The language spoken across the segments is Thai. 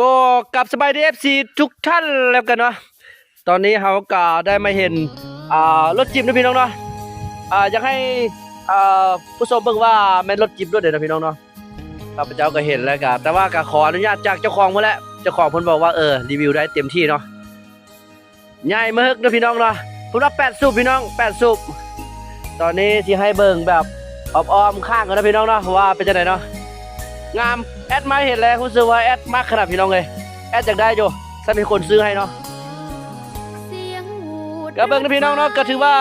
ก็กลับสบายดีเอฟซีทุกท่านแล้วกันเนาะตอนนี้เขาก็ได้มาเห็นอ่ารถจิบนะพี่น้องเนาะอ่าอยากให้อ่าผู้ชมเบิ่งว่าแม่นรถจิบรถเด็ดนะพี่น้องเนาะข้าพเจ้าก็เห็นแล้วก็แต่ว่าก็ขออนุญาตจากเจ้าของมาแล้วเจ้าของเพิ่นบอกว่าเออรีวิวได้เต็มที่เนาะใหญ่มากนะพี่น้องเนาะผมรับ8สูบพี่น้อง8สูบตอนนี้สิให้เบิ่งแบบอ้อมๆข้างกันนะพี่น้องเนาะว่าเป็นจังไดเนาะ งามแอดมาเห็นแล้วรู้สึกว่าแอดมากขนาดพี่น้องเลยแอดอยากได้อยู่ถ้ามีคนซื้อให้เนาะก็เบิ่งนะพี่น้องเนาะก็ถือว่า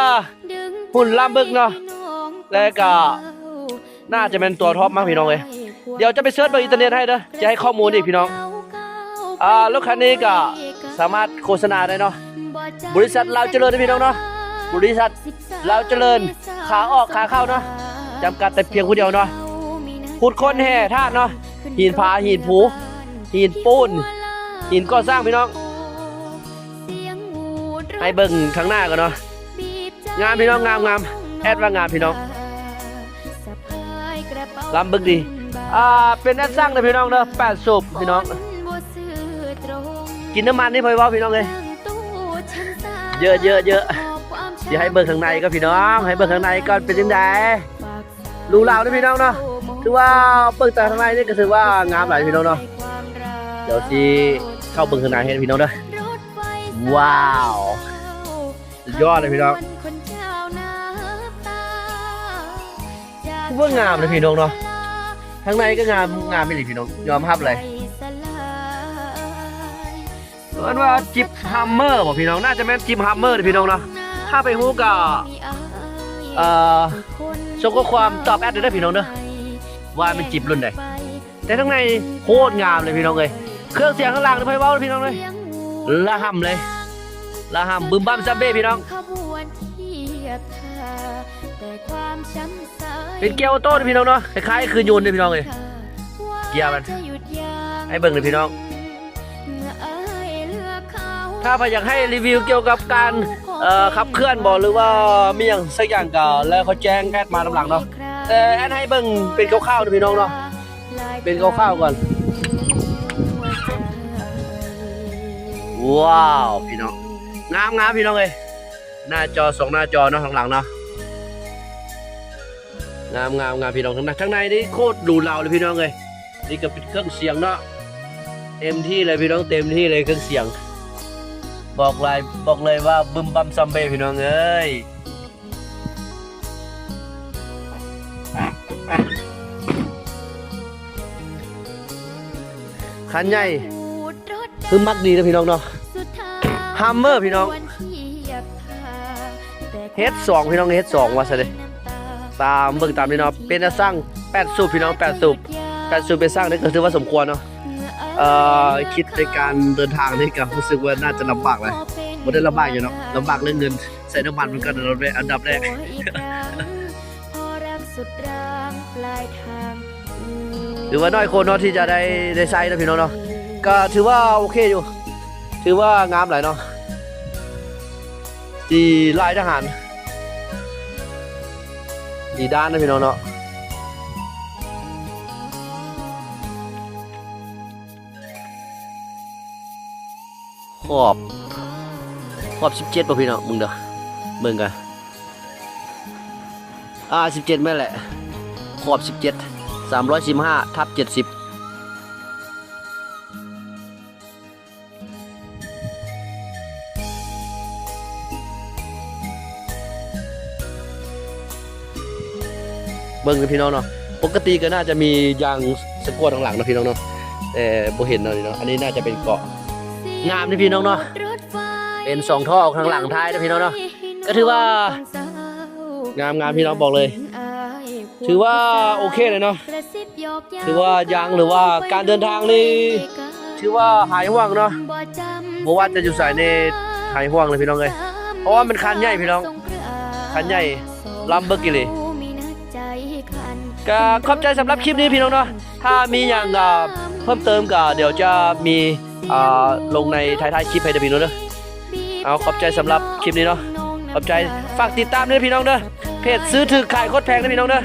หุ่นลำบึกเนาะแล้วก็น่าจะเป็นตัวท็อปมากพี่น้องเลยเดี๋ยวจะไปเสิร์ชบนอินเทอร์เน็ตให้เด้อจะให้ข้อมูลอีกพี่น้องอ่ารถคันนี้ก็สามารถโฆษณาได้เนาะบริษัทเราวเจริญนะพี่น้องเนาะบริษัทเราวเจริญขาออกขาเข้าเนาะจำกัดแต่เพียงคนเดียวเนาะ ขุดคนแห่ธาตุเนาะหินผาหินผูหินปูนหินก่อสร้างพี่น้องให้เบิ่งข้างหน้ากันเนาะงามพี่น้องงามงามแอดว่างามพี่น้องลำบึกดีอ่าเป็นแอดสร้างเลยพี่น้องเนาะแปดสูบพี่น้องกินน้ำมันนี่พอว่าพี่น้องเลยเยอะเยอะเยอะเดี๋ยวให้เบิ่งข้างในก็พี่น้อง ให้เบิ่งข้างในก่อนเป็นยังไงรูราวนะพี่น้องเนาะ ถือว่าเบิ่งจากข้างในนี่ก็ถือว่างามหลายพี่น้องเนาะเดี๋ยวสิเข้าเบิ่งข้างในให้พี่น้องเด้อว้าว ยอดเลยพี่น้องว่างามเลยพี่น้องเนาะข้างในก็งามงามไม่หลีพี่น้องยอมรับเลยเหมือนว่าจิบฮัมเมอร์บอกพี่น้องน่าจะแม่นจิบฮัมเมอร์เลยพี่น้องเนาะถ้าไปฮู้ก็เอ่อส่งข้อความตอบแอดได้เด้พี่น้องเด้อ ว่ามันจิบรุ่นใดแต่ข้างในโคตรงามเลยพี่น้องเลยเครื่องเสียงข้างล่างเลยไพเว้าเลยพี่น้องเลยละห่ำเลยละห่ำบึมบัมซัมเบ้พี่น้องเป็นเกียร์ออโต้เลยพี่น้องเนาะคล้ายๆคือโยนเลยพี่น้องเลยเกียร์มันให้เบิ่งเลยพี่น้อง ถ้าพอยากให้รีวิวเกี่ยวกับการขับเคลื่อนบอหรือว่ามีอย่างสักอย่างก็แล้วเขาแจ้งแอดมาลำหลังเนาะ แต่แอดให้เบิ่งเป็นคร่าวๆนะพี่น้องเนาะเป็นคร่าวๆก่อน ว้าว พี่น้องงามงามพี่น้องเลยหน้าจอสองหน้าจอเนาะข้างหลังเนาะงามงามงามพี่น้องข้งในข้งในนี่โคตรหรูหราเลยพี่น้องเลยนี่ก็เป็นเครื่องเสียงเนาะเต็มที่เลยพี่น้องเต็มที่เลยเครื่องเสียง บอกเลยบอกเลยว่าบึมบัมซัมเบพี่น้องเอ้ย คันใหญ่คือมักดีนะพี่น้องเนาะ Hammer พี่น้องเฮดสองพี่น้องเฮดสองว่าซะเลยตามเบิ่งตามนี่เนาะเป็นสร้างแปดสูบพี่น้องแปดสูบแปดสูบเป็นสร้างนี่ก็ถือว่าสมควรเนาะเอ่อคิดในการเดินทางนี่ก็รู้สึกว่าน่าจะลำบากเลยบ่ได้ลำบากอยู่เนาะลำบากเรื่องเงินใส่น้ำมันมันก็อันดับแรก หรือว่าน้อยคนเนาะที่จะได้ได้ใช้นะพี่น้องเนาะก็ถือว่าโอเคอยู่ ถือว่างามหลายเนาะดีลายทหาร ดีด้านนะพี่น้องเนาะขอบขอบสิบเจ็ดป่ะพี่น้องมึงเด้อมึงกัน อ่าสิบเจ็ดแม่แหละ ขอบสิบเจ็ดสามร้อยสิบห้าทับเจ็ดสิบเบิ้งกันพี่น้องเนาะปกติก็น่าจะมียางสกวตข้างหลังนะพี่น้องเนาะแต่บ่เห็นเนาะนี่เนาะอันนี้น่าจะเป็นเกาะงามนะพี่น้องเนาะเป็นสองท่อข้างหลังท้ายนะพี่น้องเนาะก็ถือว่า งามงามพี่น้องบอกเลย ถือว่าโอเคเลยเนาะถือว่ายางหรือว่าการเดินทางนี่ถือว่าหายห่วงเนาะเพราะว่าจะอยู่สายในหายห่วงเลยพี่น้องเลยเพราะว่ามันคันใหญ่พี่น้องคันใหญ่ลัมเบอร์กิลีก็ขอบใจสำหรับคลิปนี้พี่น้องเนาะถ้ามีอย่างอ่าเพิ่มเติมก็เดี๋ยวจะมีอ่าลงในท้ายๆคลิปให้เด้อพี่น้องเด้อเอาขอบใจสำหรับคลิปนี้เนาะ ขอบใจฝากติดตามด้วยพี่น้องเด้อเพจซื้อถือขายโคตรแพงนะพี่น้องเด้อ